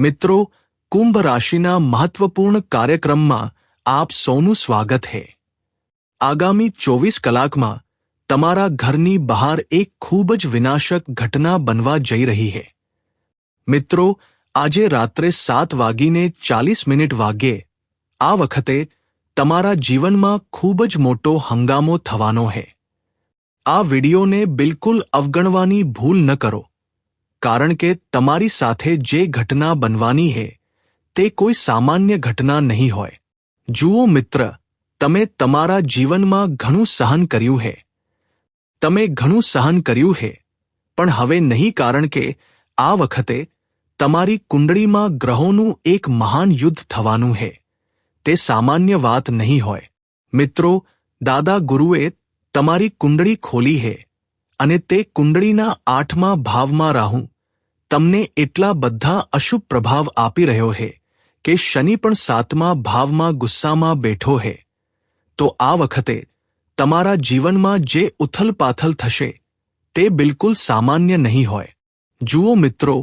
મિત્રો, કુંભ રાશિના મહત્વપૂર્ણ કાર્યક્રમમાં આપ સૌનું સ્વાગત છે આગામી ચોવીસ કલાકમાં તમારા ઘરની બહાર એક ખૂબ જ વિનાશક ઘટના બનવા જઈ રહી છે મિત્રો, આજે રાત્રે સાત વાગીને ચાલીસ મિનિટ વાગ્યે આ વખતે તમારા જીવનમાં ખૂબ જ મોટો હંગામો થવાનો છે આ વિડિયોને બિલકુલ અવગણવાની ભૂલ ન કરો. કારણ કે તમારી સાથે જે ઘટના બનવાની છે તે કોઈ સામાન્ય ઘટના નહીં હોય. જુઓ મિત્ર, તમે તમારા જીવનમાં ઘણું સહન કર્યું છે તમે ઘણું સહન કર્યું છે પણ હવે નહીં કારણ કે આ વખતે તમારી કુંડળીમાં ગ્રહોનું એક મહાન યુદ્ધ થવાનું છે તે સામાન્ય વાત નહીં હોય. મિત્રો, દાદા ગુરુએ તમારી કુંડળી ખોલી છે અને તે કુંડળીના આઠમા ભાવમાં રાહું. તમને એટલા બધા અશુભ પ્રભાવ આપી રહ્યો છે કે શનિ પણ સાતમા ભાવમાં ગુસ્સામાં બેઠો છે તો આ વખતે તમારા જીવનમાં જે ઉથલપાથલ થશે, તે બિલકુલ સામાન્ય નહીં હોય. જુઓ મિત્રો,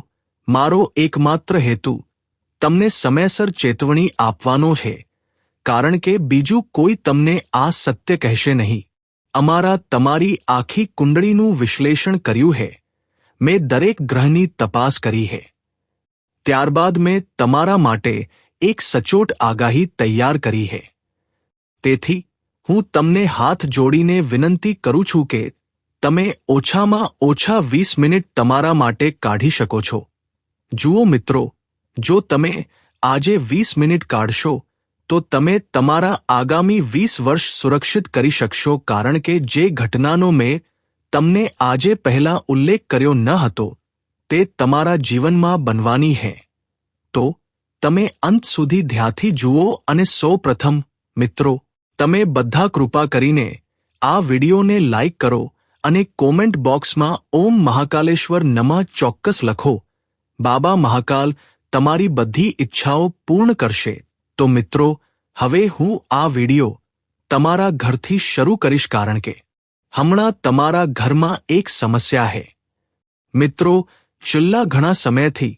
મારો એકમાત્ર હેતુ તમને સમયસર ચેતવણી આપવાનો છે, કારણ કે બીજું કોઈ તમને આ સત્ય કહેશે નહીં. અમારા તમારી આખી કુંડળીનું વિશ્લેષણ કર્યું છે મેં દરેક ગ્રહની તપાસ કરી છે ત્યારબાદ મેં તમારા માટે એક સચોટ આગાહી તૈયાર કરી છે તેથી, હું તમને હાથ જોડીને વિનંતી કરું છું કે તમે ઓછામાં ઓછા વીસ મિનિટ તમારા માટે કાઢી શકો છો. જુઓ મિત્રો, જો તમે આજે વીસ મિનિટ કાઢશો તો તમે તમારા આગામી વીસ વર્ષ સુરક્ષિત કરી શકશો કારણ કે જે ઘટનાનો મેં તમને આજે પહેલા ઉલ્લેખ કર્યો ન હતો, તે તમારા જીવનમાં બનવાની હે. તો, તમે અંત સુધી ધ્યાથી જુઓ અને સૌ પ્રથમ, મિત્રો, તમે બધા કૃપા કરીને આ વિડીયોને લાઇક કરો અને કોમેન્ટ બોક્સમાં ઓમ મહાકાલેશ્વર નમઃ ચોક્કસ લખો. બાબા મહાકાલ તમારી બધી ઈચ્છાઓ પૂર્ણ કરશે. તો મિત્રો, હવે હું આ વિડિયો તમારા ઘરથી શરૂ કરીશ કારણ કે હમણાં તમારા ઘરમાં એક સમસ્યા છે મિત્રો, છેલ્લા ઘણા સમયથી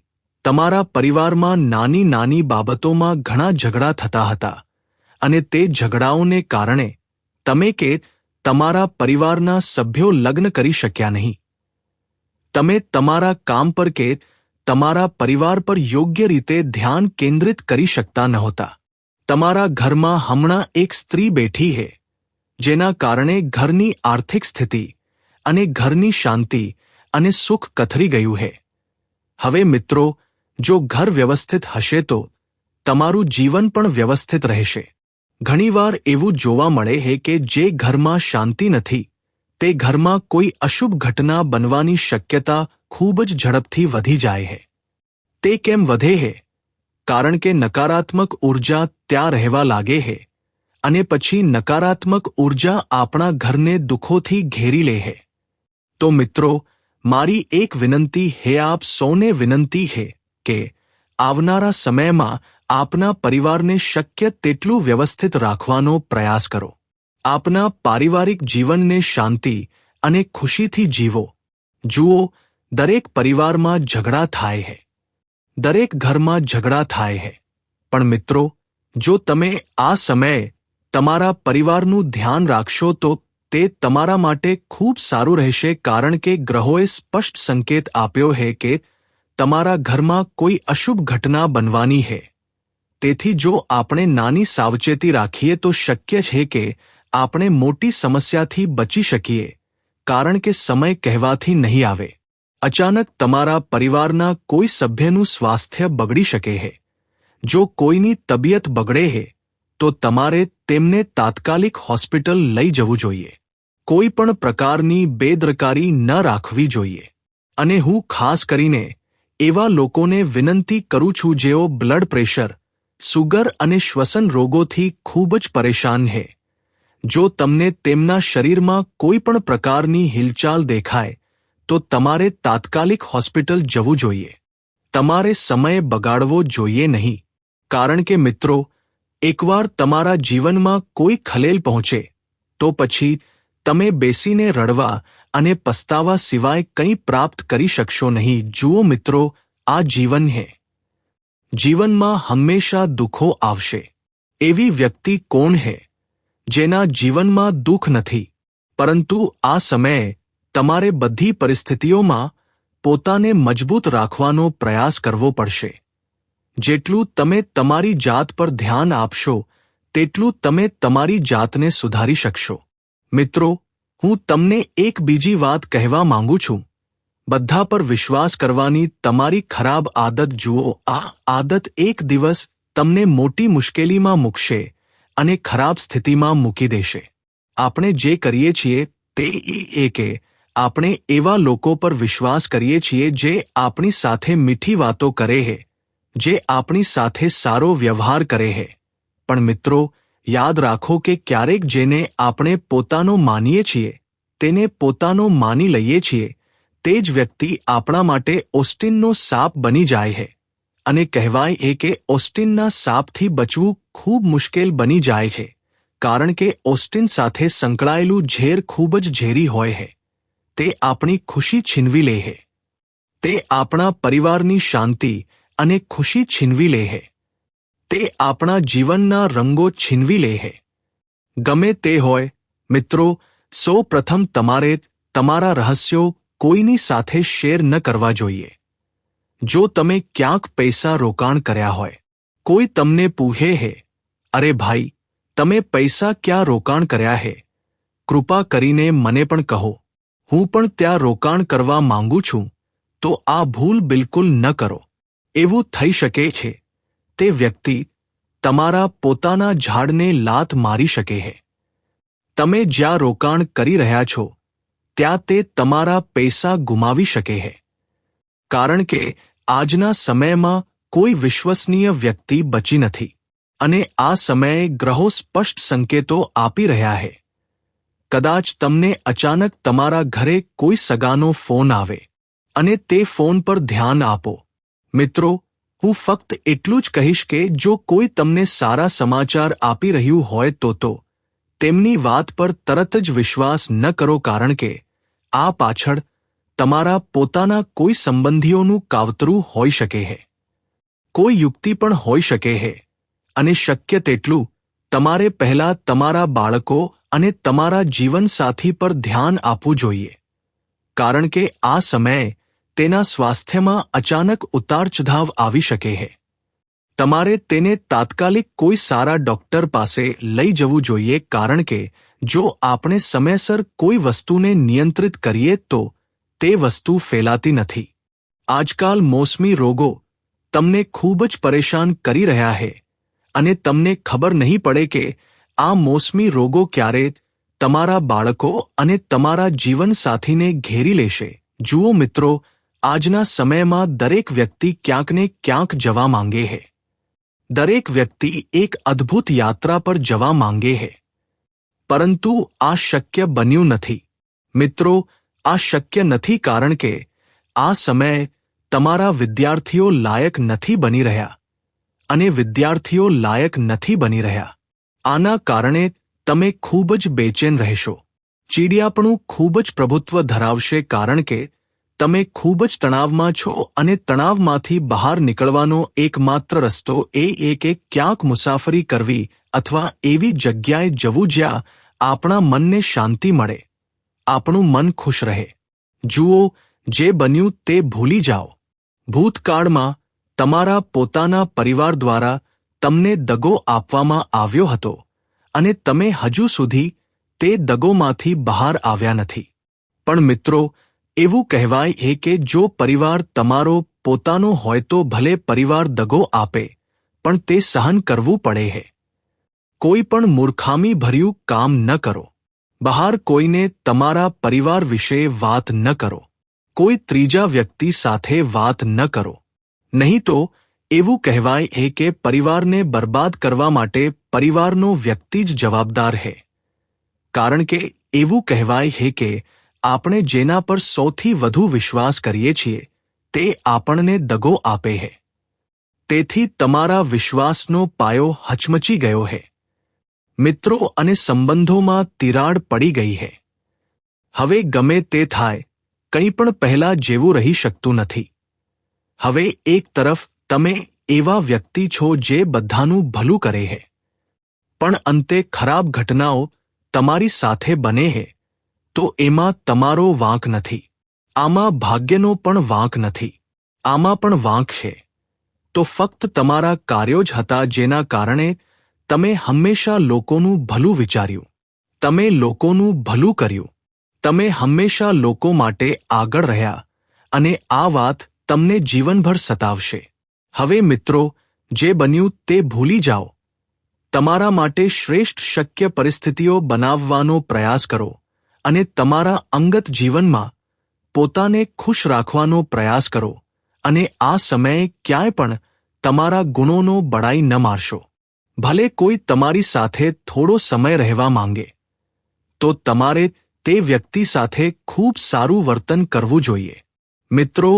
તમારા પરિવારમાં નાની નાની બાબતોમાં ઘણા ઝઘડા થતા હતા અને તે ઝઘડાઓને કારણે તમે કે તમારા પરિવારના સભ્યો લગ્ન કરી શક્યા નહીં. તમે તમારા કામ પર કે તમારા પરિવાર પર યોગ્ય રીતે ધ્યાન કેન્દ્રિત કરી શકતા નહોતા. તમારા ઘરમાં હમણાં એક સ્ત્રી બેઠી છે જેના કારણે ઘરની આર્થિક સ્થિતિ અને ઘરની શાંતિ અને સુખ કથરી ગયું છે હવે મિત્રો, જો ઘર વ્યવસ્થિત હશે તો તમારું જીવન પણ વ્યવસ્થિત રહેશે. ઘણીવાર એવું જોવા મળે છે કે જે ઘરમાં શાંતિ નથી, તે ઘરમાં કોઈ અશુભ ઘટના બનવાની શક્યતા ખૂબ જ ઝડપથી વધી જાય છે તે કેમ વધે છે કારણ કે નકારાત્મક ઊર્જા ત્યાં રહેવા લાગે છે અને પછી નકારાત્મક ઊર્જા આપણા ઘરને દુઃખોથી ઘેરી લે છે તો મિત્રો, મારી એક વિનંતી હે આપ સૌને વિનંતી છે કે આવનારા સમયમાં આપના પરિવારને શક્ય તેટલું વ્યવસ્થિત રાખવાનો પ્રયાસ કરો. આપના પારિવારિક જીવનને શાંતિ અને ખુશીથી જીવો. જુઓ દરેક પરિવારમાં ઝઘડા થાય છે દરેક ઘરમાં ઝઘડા થાય છે પણ મિત્રો, જો તમે આ સમયે તમારા પરિવારનું ધ્યાન રાખશો તો તે તમારા માટે ખૂબ સારું રહેશે કારણ કે ગ્રહોએ સ્પષ્ટ સંકેત આપ્યો છે કે તમારા ઘરમાં કોઈ અશુભ ઘટના બનવાની છે તેથી જો આપણે નાની સાવચેતી રાખીએ તો શક્ય છે કે આપણે મોટી સમસ્યાથી બચી શકીએ, કારણ કે સમય કહેવાથી નહીં આવે. અચાનક તમારા પરિવારના કોઈ સભ્યનું સ્વાસ્થ્ય બગડી શકે છે જો કોઈની તબિયત બગડે છે તો તમારે તેમને તાત્કાલિક હોસ્પિટલ લઈ જવું જોઈએ. કોઈ પણ પ્રકારની બેદરકારી ન રાખવી જોઈએ. અને હું ખાસ કરીને એવા લોકોને વિનંતી કરું છું જેઓ બ્લડ પ્રેશર, સુગર અને શ્વસન રોગોથી ખૂબ જ પરેશાન છે જો તમને તેમના શરીરમાં કોઈ પણ પ્રકારની હિલચાલ દેખાય તો તમારે તાત્કાલિક હોસ્પિટલ જવું જોઈએ. તમારે સમય બગાડવો જોઈએ નહીં. કારણ કે મિત્રો, એકવાર તમારા જીવનમાં કોઈ ખલેલ પહોંચે, તો પછી તમે બેસીને રડવા અને પસ્તાવા સિવાય કંઈ પ્રાપ્ત કરી શકશો નહીં. જુઓ મિત્રો, આ જીવન હે. જીવનમાં હંમેશા દુઃખો આવશે. એવી વ્યક્તિ કોણ હે, જેના જીવનમાં દુઃખ નથી? પરંતુ આ સમયે તમારે બધી પરિસ્થિતિઓમાં પોતાને મજબૂત રાખવાનો પ્રયાસ કરવો પડશે. જેટલું તમે તમારી જાત પર ધ્યાન આપશો, તેટલું તમે તમારી જાતને સુધારી શકશો. મિત્રો, હું તમને એક બીજી વાત કહેવા માંગુ છું. બધા પર વિશ્વાસ કરવાની તમારી ખરાબ આદત જુઓ. આ આદત એક દિવસ તમને મોટી મુશ્કેલીમાં મૂકશે અને ખરાબ સ્થિતિમાં મૂકી દેશે. આપણે જે કરીએ છીએ તે એકે આપણે એવા લોકો પર વિશ્વાસ કરીએ છીએ જે આપણી સાથે મીઠી વાતો કરે હે, જે આપણી સાથે સારો વ્યવહાર કરે હે. પણ મિત્રો, યાદ રાખો કે ક્યારેક જેને આપણે પોતાનો માનીએ છીએ, તેને પોતાનો માની લઈએ છીએ, તે જ વ્યક્તિ આપણા માટે ઓસ્ટિનનો સાપ બની જાય છે અને કહેવાય એ કે ઓસ્ટિનના સાપથી બચવું ખૂબ મુશ્કેલ બની જાય છે, કારણ કે ઓસ્ટિન સાથે સંકળાયેલું ઝેર ખૂબ જ ઝેરી હોય છે તે આપણી ખુશી છીનવી લે હે. તે આપણા પરિવારની શાંતિ અને ખુશી છીનવી લે હે. તે આપણા જીવનના રંગો છીનવી લે હે. ગમે તે હોય, મિત્રો, સૌ પ્રથમ તમારે તમારા રહસ્યો કોઈની સાથે શેર ન કરવા જોઈએ. જો તમે ક્યાંક પૈસા રોકાણ કર્યા હોય, કોઈ તમને પૂછે હે, અરે ભાઈ, તમે પૈસા ક્યાં રોકાણ કર્યા હે? કૃપા કરીને મને પણ કહો. હું પણ ત્યાં રોકાણ કરવા માંગુ છું, તો આ ભૂલ બિલકુલ ન કરો. એવું થઈ શકે છે. તે વ્યક્તિ તમારા પોતાના ઝાડને લાત મારી શકે છે તમે જ્યાં રોકાણ કરી રહ્યા છો, ત્યાં તે તમારા પૈસા ગુમાવી શકે છે કારણ કે આજના સમયમાં કોઈ વિશ્વસનીય વ્યક્તિ બચી નથી, અને આ સમયે ગ્રહો સ્પષ્ટ સંકેતો આપી રહ્યા છે કદાચ તમને અચાનક તમારા ઘરે કોઈ સગાનો ફોન આવે અને તે ફોન પર ધ્યાન આપો. મિત્રો, હું ફક્ત એટલું જ કહીશ કે જો કોઈ તમને સારા સમાચાર આપી રહ્યું હોય તો તો. તેમની વાત પર તરત જ વિશ્વાસ ન કરો કારણ કે આ પાછળ તમારા પોતાના કોઈ સંબંધીઓનું કાવતરું હોઈ શકે છે કોઈ યુક્તિ પણ હોઈ શકે છે અને શક્ય તેટલું તમારે પહેલા તમારા બાળકો અને તમારા જીવનસાથી પર ધ્યાન આપવું જોઈએ. કારણ કે આ સમયે તેના સ્વાસ્થ્યમાં અચાનક ઉતાર ચઢાવ આવી શકે છે. તમારે તેને તાત્કાલિક કોઈ સારા ડોક્ટર પાસે લઈ જવું જોઈએ કારણ કે જો આપણે સમયસર કોઈ વસ્તુને નિયંત્રિત કરીએ તો તે વસ્તુ ફેલાતી નથી. આજકાલ મોસમી રોગો તમને ખૂબ જ પરેશાન કરી રહ્યા છે. અને તમને ખબર નહીં પડે કે આ મોસમી રોગો ક્યારે તમારા બાળકો અને તમારા જીવનસાથીને ઘેરી લેશે. જુઓ મિત્રો, આજના સમયમાં દરેક વ્યક્તિ ક્યાંકને ક્યાંક જવા માંગે છે દરેક વ્યક્તિ એક અદ્ભુત યાત્રા પર જવા માંગે છે પરંતુ આ શક્ય બન્યું નથી. મિત્રો, આ શક્ય નથી કારણ કે આ સમયે તમારા વિદ્યાર્થીઓ લાયક નથી બની રહ્યા. અને વિદ્યાર્થીઓ લાયક નથી બની રહ્યા. આના કારણે તમે ખૂબ જ બેચેન રહેશો. ચીડિયાપણું ખૂબ જ પ્રભુત્વ ધરાવશે કારણ કે તમે ખૂબ જ તણાવમાં છો અને તણાવમાંથી બહાર નીકળવાનો એકમાત્ર રસ્તો એ એક એક ક્યાંક મુસાફરી કરવી અથવા એવી જગ્યાએ જવું જ્યાં આપણા મનને શાંતિ મળે. આપણું મન ખુશ રહે. જુઓ, જે બન્યું તે ભૂલી જાઓ. ભૂતકાળમાં તમારા પોતાના પરિવાર દ્વારા તમને દગો આપવામાં આવ્યો હતો અને તમે હજુ સુધી તે દગોમાંથી બહાર આવ્યા નથી. પણ મિત્રો, એવું કહેવાય છે કે જો પરિવાર તમારો પોતાનો હોય તો ભલે પરિવાર દગો આપે, પણ તે સહન કરવું પડે હે. કોઈ પણ મૂર્ખામી ભર્યું કામ ન કરો. બહાર કોઈને તમારા પરિવાર વિશે વાત ન કરો. કોઈ ત્રીજા વ્યક્તિ સાથે વાત ન કરો. નહીં તો એવું કહેવાય છે કે પરિવારને બરબાદ કરવા માટે પરિવારનો વ્યક્તિ જ જવાબદાર છે કારણ કે એવું કહેવાય છે કે આપણે જેના પર સૌથી વધુ વિશ્વાસ કરીએ છીએ, તે આપણને દગો આપે છે તેથી તમારા વિશ્વાસનો પાયો હચમચી ગયો છે મિત્રો અને સંબંધોમાં તિરાડ પડી ગઈ છે હવે ગમે તે થાય, કંઈ પણ પહેલા જેવું રહી શકતું નથી. હવે એક તરફ તમે એવા વ્યક્તિ છો જે બધાનું ભલું કરે હે. પણ અંતે ખરાબ ઘટનાઓ તમારી સાથે બને હે. તો એમાં તમારો વાંક નથી. આમાં ભાગ્યનો પણ વાંક નથી. આમાં પણ વાંક છે. તો ફક્ત તમારા કાર્યો જ હતા જેના કારણે તમે હંમેશા લોકોનું ભલું વિચાર્યું. તમે લોકોનું ભલું કર્યું. તમે હંમેશા લોકો માટે આગળ રહ્યા. અને આ વાત તમને જીવનભર સતાવશે. હવે મિત્રો, જે બન્યું તે ભૂલી જાઓ. તમારા માટે શ્રેષ્ઠ શક્ય પરિસ્થિતિઓ બનાવવાનો પ્રયાસ કરો અને તમારા અંગત જીવનમાં પોતાને ખુશ રાખવાનો પ્રયાસ કરો અને આ સમયે ક્યાંય પણ તમારા ગુણોનો બડાઈ ન મારશો. ભલે કોઈ તમારી સાથે થોડો સમય રહેવા માંગે, તો તમારે તે વ્યક્તિ સાથે ખૂબ સારું વર્તન કરવું જોઈએ. મિત્રો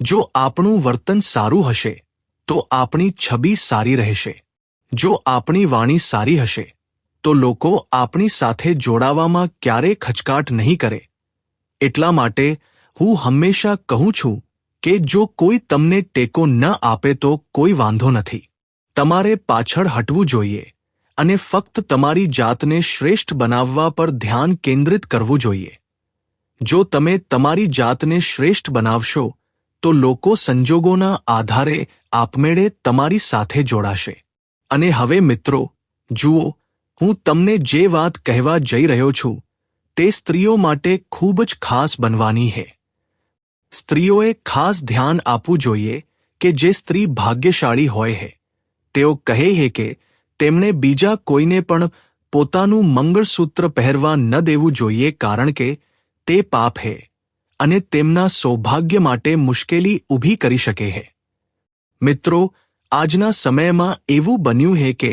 જો આપણું વર્તન સારું હશે, તો આપણી છબી સારી રહેશે. જો આપણી વાણી સારી હશે, તો લોકો આપણી સાથે જોડાવામાં ક્યારેય ખચકાટ નહીં કરે. એટલા માટે હું હંમેશા કહું છું કે જો કોઈ તમને ટેકો ન આપે તો કોઈ વાંધો નથી. તમારે પાછળ હટવું જોઈએ અને ફક્ત તમારી જાતને શ્રેષ્ઠ બનાવવા પર ધ્યાન કેન્દ્રિત કરવું જોઈએ. જો તમે તમારી જાતને શ્રેષ્ઠ બનાવશો તો લોકો સંજોગોના આધારે આપમેળે તમારી સાથે જોડાશે. અને હવે મિત્રો, જુઓ, હું તમને જે વાત કહેવા જઈ રહ્યો છું, તે સ્ત્રીઓ માટે ખૂબ જ ખાસ બનવાની છે સ્ત્રીઓએ ખાસ ધ્યાન આપવું જોઈએ કે જે સ્ત્રી ભાગ્યશાળી હોય છે તેઓ કહે છે કે તેમણે બીજા કોઈને પણ પોતાનું મંગળસૂત્ર પહેરવા ન દેવું જોઈએ કારણ કે તે પાપ છે અને તેમના સૌભાગ્ય માટે મુશ્કેલી ઊભી કરી શકે છે મિત્રો, આજના સમયમાં એવું બન્યું છે કે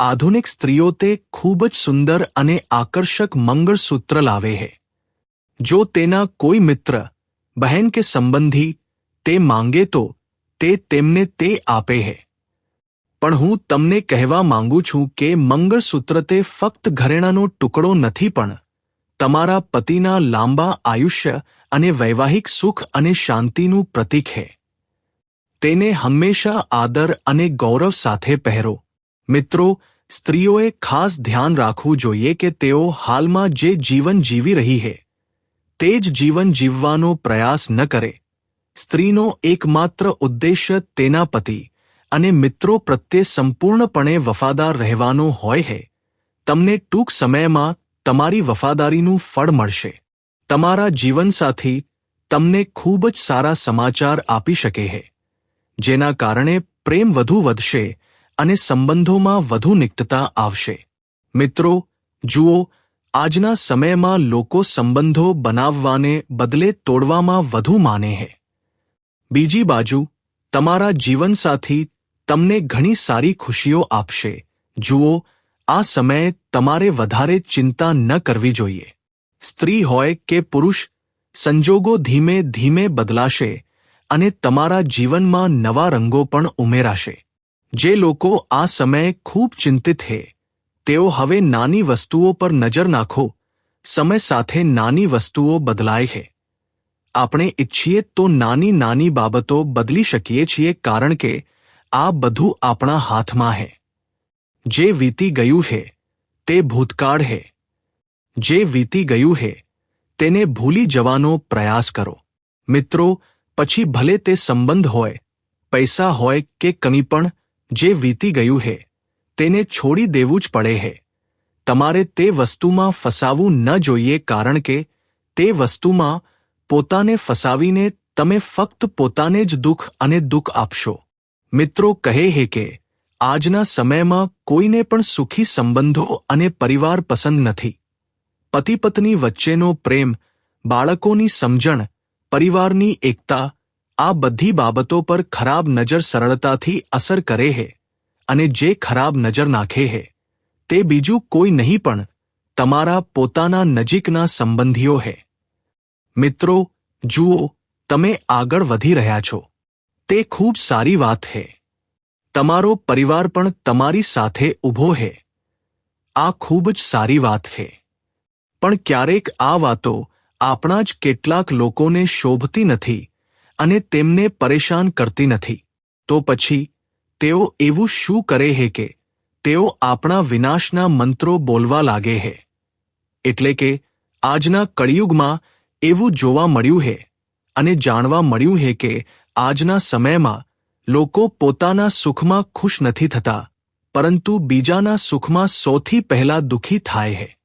આધુનિક સ્ત્રીઓ તે ખૂબ જ સુંદર અને આકર્ષક મંગળસૂત્ર લાવે છે જો તેના કોઈ મિત્ર, બહેન કે સંબંધી તે માંગે તો તે તેમને તે આપે છે પણ હું તમને કહેવા માંગુ છું કે મંગળસૂત્ર તે ફક્ત ઘરેણાનો ટુકડો નથી પણ તમારા પતિના લાંબા આયુષ્ય અને વૈવાહિક સુખ અને શાંતિનું પ્રતીક છે તેને હંમેશા આદર અને ગૌરવ સાથે પહેરો. મિત્રો, સ્ત્રીઓએ ખાસ ધ્યાન રાખવું જોઈએ કે તેઓ હાલમાં જે જીવન જીવી રહી છે તે જ જીવન જીવવાનો પ્રયાસ ન કરે. સ્ત્રીનો એકમાત્ર ઉદ્દેશ્ય તેના પતિ અને મિત્રો પ્રત્યે સંપૂર્ણપણે વફાદાર રહેવાનો હોય છે તમને ટૂંક સમયમાં તમારી વફાદારીનું ફળ મળશે. તમારા જીવનસાથી તમને ખૂબ જ સારા સમાચાર આપી શકે છે જેના કારણે પ્રેમ વધુ વધશે અને સંબંધોમાં વધુ નિકટતા આવશે. મિત્રો, જુઓ, આજના સમયમાં લોકો સંબંધો બનાવવાને બદલે તોડવામાં વધુ માને છે બીજી બાજુ, તમારા જીવનસાથી તમને ઘણી સારી ખુશીઓ આપશે. જુઓ આ સમયે તમારે વધારે ચિંતા ન કરવી જોઈએ. સ્ત્રી હોય કે પુરુષ, સંજોગો ધીમે ધીમે બદલાશે અને તમારા જીવનમાં નવા રંગો પણ ઉમેરાશે. જે લોકો આ સમયે ખૂબ ચિંતિત છે તેઓ હવે નાની વસ્તુઓ પર નજર નાખો, સમય સાથે નાની વસ્તુઓ બદલાય છે આપણે ઈચ્છીએ તો નાની નાની બાબતો બદલી શકીએ છીએ કારણ કે આ બધું આપણા હાથમાં છે જે વીતી ગયું છે તે ભૂતકાળ છે જે વીતી ગયું છે તેને ભૂલી જવાનો પ્રયાસ કરો. મિત્રો, પછી ભલે તે સંબંધ હોય, પૈસા હોય કે કંઈ પણ, જે વીતી ગયું છે તેને છોડી દેવું જ પડે છે તમારે તે વસ્તુમાં ફસાવું ન જોઈએ કારણ કે, તે વસ્તુમાં પોતાને ફસાવીને તમે ફક્ત પોતાને જ દુઃખ અને દુઃખ આપશો. મિત્રો કહે છે કે આજના સમયમાં કોઈને પણ સુખી સંબંધો અને પરિવાર પસંદ નથી. પતિ પત્ની વચ્ચેનો પ્રેમ, બાળકોની સમજણ, પરિવારની એકતા, આ બધી બાબતો પર ખરાબ નજર સરળતાથી અસર કરે છે અને જે ખરાબ નજર નાખે છે તે બીજું કોઈ નહીં પણ તમારા પોતાના નજીકના સંબંધીઓ છે મિત્રો, જુઓ, તમે આગળ વધી રહ્યા છો. તે ખૂબ સારી વાત છે તમારો પરિવાર પણ તમારી સાથે ઊભો છે આ ખૂબ જ સારી વાત છે પણ ક્યારેક આ વાતો આપણા જ કેટલાક લોકોને શોભતી નથી અને તેમને પરેશાન કરતી નથી. તો પછી, તેઓ એવું શું કરે હે કે તેઓ આપણા વિનાશના મંત્રો બોલવા લાગે હે. એટલે કે, આજના કળિયુગમાં એવું જોવા મળ્યું હે અને જાણવા મળ્યું હે કે આજના સમયમાં લોકો પોતાના સુખમાં ખુશ નથી થતા, પરંતુ બીજાના સુખમાં સૌથી પહેલા દુઃખી થાય હે.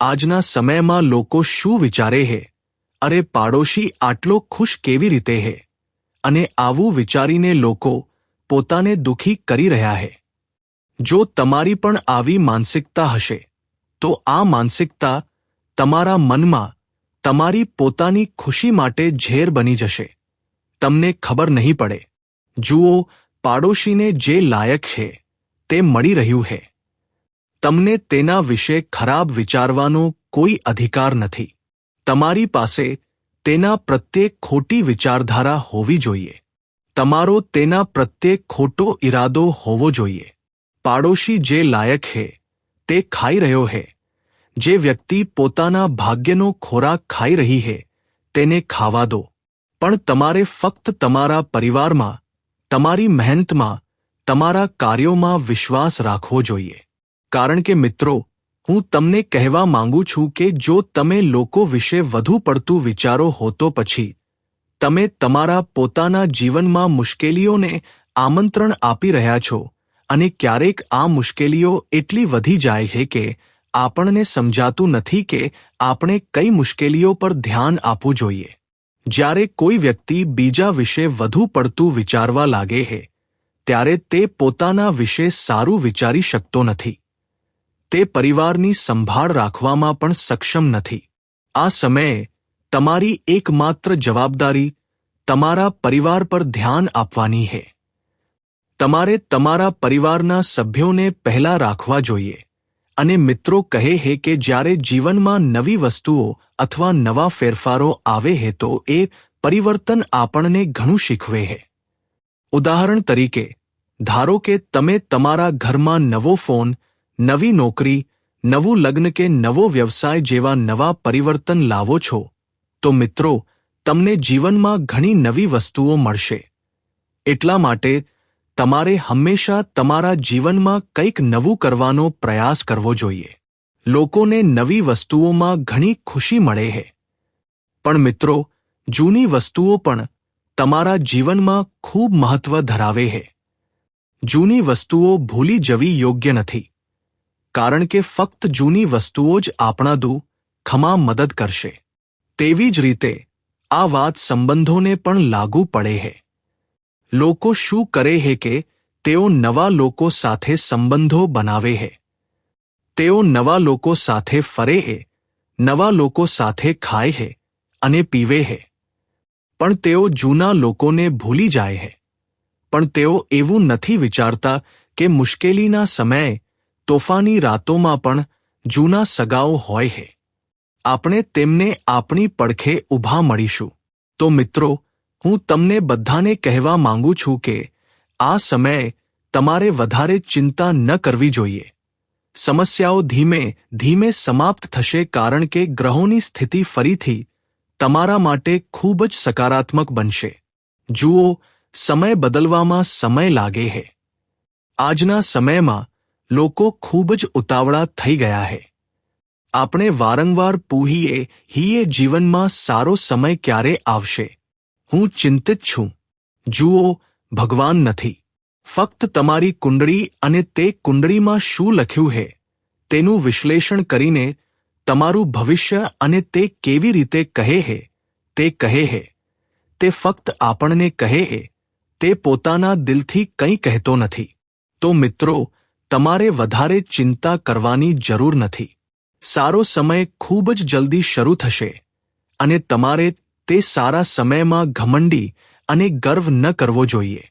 આજના સમયમાં લોકો શું વિચારે હે? અરે પાડોશી આટલો ખુશ કેવી રીતે હે? અને આવું વિચારીને લોકો પોતાને દુઃખી કરી રહ્યા હે. જો તમારી પણ આવી માનસિકતા હશે, તો આ માનસિકતા તમારા મનમાં તમારી પોતાની ખુશી માટે ઝેર બની જશે. તમને ખબર નહીં પડે. જુઓ, પાડોશીને જે લાયક છે, તે મળી રહ્યું છે. તમને તેના વિશે ખરાબ વિચારવાનો કોઈ અધિકાર નથી. તમારી પાસે તેના પ્રત્યે ખોટી વિચારધારા હોવી જોઈએ. તમારો તેના પ્રત્યે ખોટો ઈરાદો હોવો જોઈએ. પાડોશી જે લાયક છે, તે ખાઈ રહ્યો છે. જે વ્યક્તિ પોતાના ભાગ્યનો ખોરાક ખાઈ રહી છે, તેને ખાવા દો. પણ તમારે ફક્ત તમારા પરિવારમાં તમારી મહેનતમાં, તમારા કાર્યોમાં વિશ્વાસ રાખવો જોઈએ. કારણ કે મિત્રો, હું તમને કહેવા માંગુ છું કે જો તમે લોકો વિશે વધુ પડતું વિચારો હો તો પછી, તમે તમારા પોતાના જીવનમાં મુશ્કેલીઓને આમંત્રણ આપી રહ્યા છો અને ક્યારેક આ મુશ્કેલીઓ એટલી વધી જાય છે કે આપણને સમજાતું નથી કે આપણે કઈ મુશ્કેલીઓ પર ધ્યાન આપવું જોઈએ. જ્યારે કોઈ વ્યક્તિ બીજા વિશે વધુ પડતું વિચારવા લાગે છે ત્યારે તે પોતાના વિશે સારું વિચારી શકતો નથી. તે પરિવારની સંભાળ રાખવામાં પણ સક્ષમ નથી. આ સમયે તમારી એકમાત્ર જવાબદારી તમારા પરિવાર પર ધ્યાન આપવાની છે તમારે તમારા પરિવારના સભ્યોને પહેલા રાખવા જોઈએ. અને મિત્રો કહે છે કે જ્યારે જીવનમાં નવી વસ્તુઓ અથવા નવા ફેરફારો આવે છે તો એ પરિવર્તન આપણને ઘણું શીખવે છે ઉદાહરણ તરીકે, ધારો કે તમે તમારા ઘરમાં નવો ફોન, નવી નોકરી, નવું લગ્ન કે નવો વ્યવસાય જેવા નવા પરિવર્તન લાવો છો, તો મિત્રો, તમને જીવનમાં ઘણી નવી વસ્તુઓ મળશે. એટલા માટે તમારે હંમેશા તમારા જીવનમાં કંઈક નવું કરવાનો પ્રયાસ કરવો જોઈએ. લોકોને નવી વસ્તુઓમાં ઘણી ખુશી મળે છે પણ મિત્રો, જૂની વસ્તુઓ પણ તમારા જીવનમાં ખૂબ મહત્વ ધરાવે છે જૂની વસ્તુઓ ભૂલી જવી યોગ્ય નથી. કારણ કે ફક્ત જૂની વસ્તુઓ જ આપણા દુઃખમાં મદદ કરશે. તેવી જ રીતે આ વાત સંબંધોને પણ લાગુ પડે છે લોકો શું કરે છે કે તેઓ નવા લોકો સાથે સંબંધો બનાવે છે તેઓ નવા લોકો સાથે ફરે છે નવા લોકો સાથે ખાય છે અને પીવે છે પણ તેઓ જૂના લોકોને ભૂલી જાય છે પણ તેઓ એવું નથી વિચારતા કે મુશ્કેલીના સમયે તોફાની રાતોમાં પણ જૂના સગાઓ હોય છે આપણે તેમને આપણી પડખે ઊભા મળીશું. તો મિત્રો હું તમને બધાને કહેવા માંગુ છું કે આ સમયે તમારે વધારે ચિંતા ન કરવી જોઈએ. સમસ્યાઓ ધીમે ધીમે સમાપ્ત થશે કારણ કે ગ્રહોની સ્થિતિ ફરીથી તમારા માટે ખૂબ જ સકારાત્મક બનશે. જુઓ, સમય બદલવામાં સમય લાગે છે આજના સમયમાં લોકો ખૂબ જ ઉતાવળા થઈ ગયા છે આપણે વારંવાર પૂહીએ હીએ જીવનમાં સારો સમય ક્યારે આવશે? હું ચિંતિત છું. જુઓ, ભગવાન નથી. ફક્ત તમારી કુંડળી અને તે કુંડળીમાં શું લખ્યું છે તેનું વિશ્લેષણ કરીને તમારું ભવિષ્ય અને તે કેવી રીતે કહે છે તે કહે છે તે ફક્ત આપણને કહે છે તે પોતાના દિલથી કંઈ કહેતો નથી. તો મિત્રો, તમારે વધારે ચિંતા કરવાની જરૂર નથી. સારો સમય ખૂબ જ જલ્દી શરૂ થશે અને તમારે તે સારા સમયમાં ઘમંડી અને ગર્વ ન કરવો જોઈએ.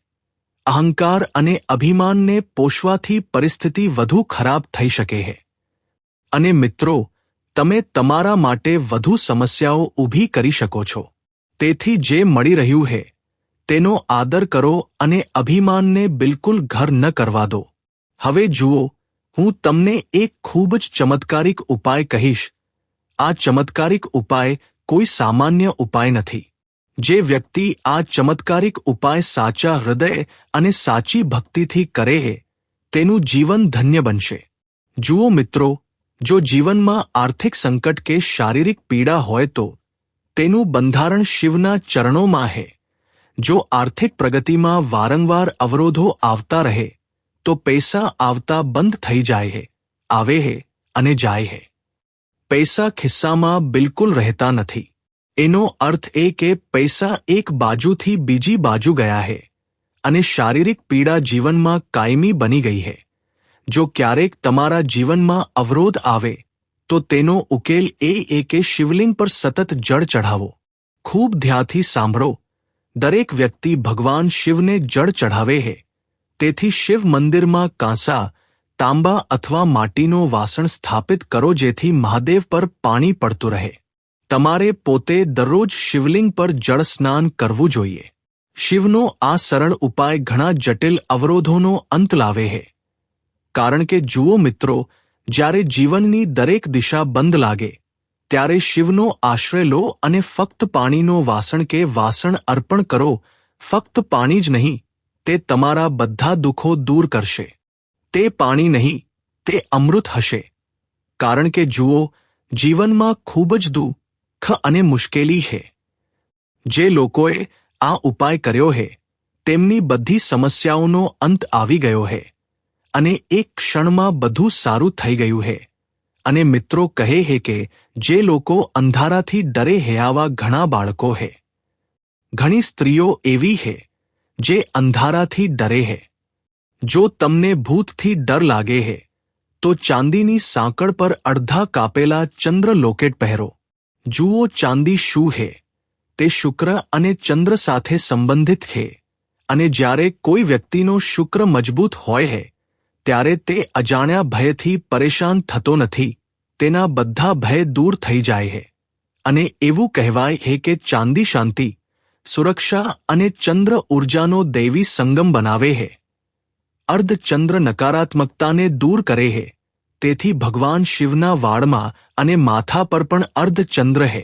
અહંકાર અને અભિમાનને પોષવાથી પરિસ્થિતિ વધુ ખરાબ થઈ શકે છે અને મિત્રો, તમે તમારા માટે વધુ સમસ્યાઓ ઊભી કરી શકો છો. તેથી જે મળી રહ્યું છે તેનો આદર કરો અને અભિમાનને બિલકુલ ઘર ન કરવા દો. હવે જુઓ, હું તમને એક ખૂબ જ ચમત્કારિક ઉપાય કહીશ. આ ચમત્કારિક ઉપાય કોઈ સામાન્ય ઉપાય નથી. જે વ્યક્તિ આ ચમત્કારિક ઉપાય સાચા હૃદય અને સાચી ભક્તિથી કરે, તેનું જીવન ધન્ય બનશે. જુઓ મિત્રો, જો જીવનમાં આર્થિક સંકટ કે શારીરિક પીડા હોય તો, તેનું બંધારણ શિવના ચરણોમાં હે. જો આર્થિક પ્રગતિમાં વારંવાર અવરોધો આવતા રહે, તો પૈસા આવતા બંધ થઈ જાય હે, આવે હે અને જાય હે. પૈસા ખિસ્સામાં બિલકુલ રહેતા નથી. એનો અર્થ એ કે પૈસા એક બાજુથી બીજી બાજુ ગયા હે અને શારીરિક પીડા જીવનમાં કાયમી બની ગઈ હે. જો ક્યારેક તમારા જીવનમાં અવરોધ આવે, તો તેનો ઉકેલ એ એ કે શિવલિંગ પર સતત જળ ચઢાવો. ખૂબ ધ્યાથી સાંભળો, દરેક વ્યક્તિ ભગવાન શિવને જળ ચઢાવે હે. તેથી શિવ મંદિરમાં કાંસા તાંબા અથવા માટીનો વાસણ સ્થાપિત કરો જેથી મહાદેવ પર પાણી પડતું રહે. તમારે પોતે દરરોજ શિવલિંગ પર જળ સ્નાન કરવું જોઈએ. શિવનો આ સરળ ઉપાય ઘણા જટિલ અવરોધોનો અંત લાવે છે. કારણ કે જુઓ મિત્રો, જ્યારે જીવનની દરેક દિશા બંધ લાગે, ત્યારે શિવનો આશ્રય લો અને ફક્ત પાણીનો વાસણ કે વાસણ અર્પણ કરો, ફક્ત પાણી જ નહીં, તે તમારા બધા દુઃખો દૂર કરશે. તે પાણી નહીં, તે અમૃત હશે. કારણ કે જુઓ, જીવનમાં ખૂબ જ દુઃખ અને મુશ્કેલી છે. જે લોકોએ આ ઉપાય કર્યો છે તેમની બધી સમસ્યાઓનો અંત આવી ગયો છે અને એક ક્ષણમાં બધું સારું થઈ ગયું છે અને મિત્રો કહે છે કે, જે લોકો અંધારાથી ડરે હે આવા ઘણા બાળકો છે ઘણી સ્ત્રીઓ એવી છે જે અંધારાથી ડરે છે જો તમને ભૂતથી ડર લાગે છે તો ચાંદીની સાંકળ પર અડધા કાપેલા ચંદ્ર લોકેટ પહેરો. જુઓ ચાંદી શું હે, તે શુક્ર અને ચંદ્ર સાથે સંબંધિત છે અને જ્યારે કોઈ વ્યક્તિનો શુક્ર મજબૂત હોય હે, ત્યારે તે અજાણ્યા ભયથી પરેશાન થતો નથી, તેના બધા ભય દૂર થઈ જાય છે અને એવું કહેવાય છે કે ચાંદી શાંતિ, સુરક્ષા અને ચંદ્ર ઉર્જાનો દૈવી સંગમ બનાવે છે અર્ધચંદ્ર નકારાત્મકતાને દૂર કરે છે તેથી ભગવાન શિવના વાળમાં અને માથા પર પણ અર્ધચંદ્ર હે.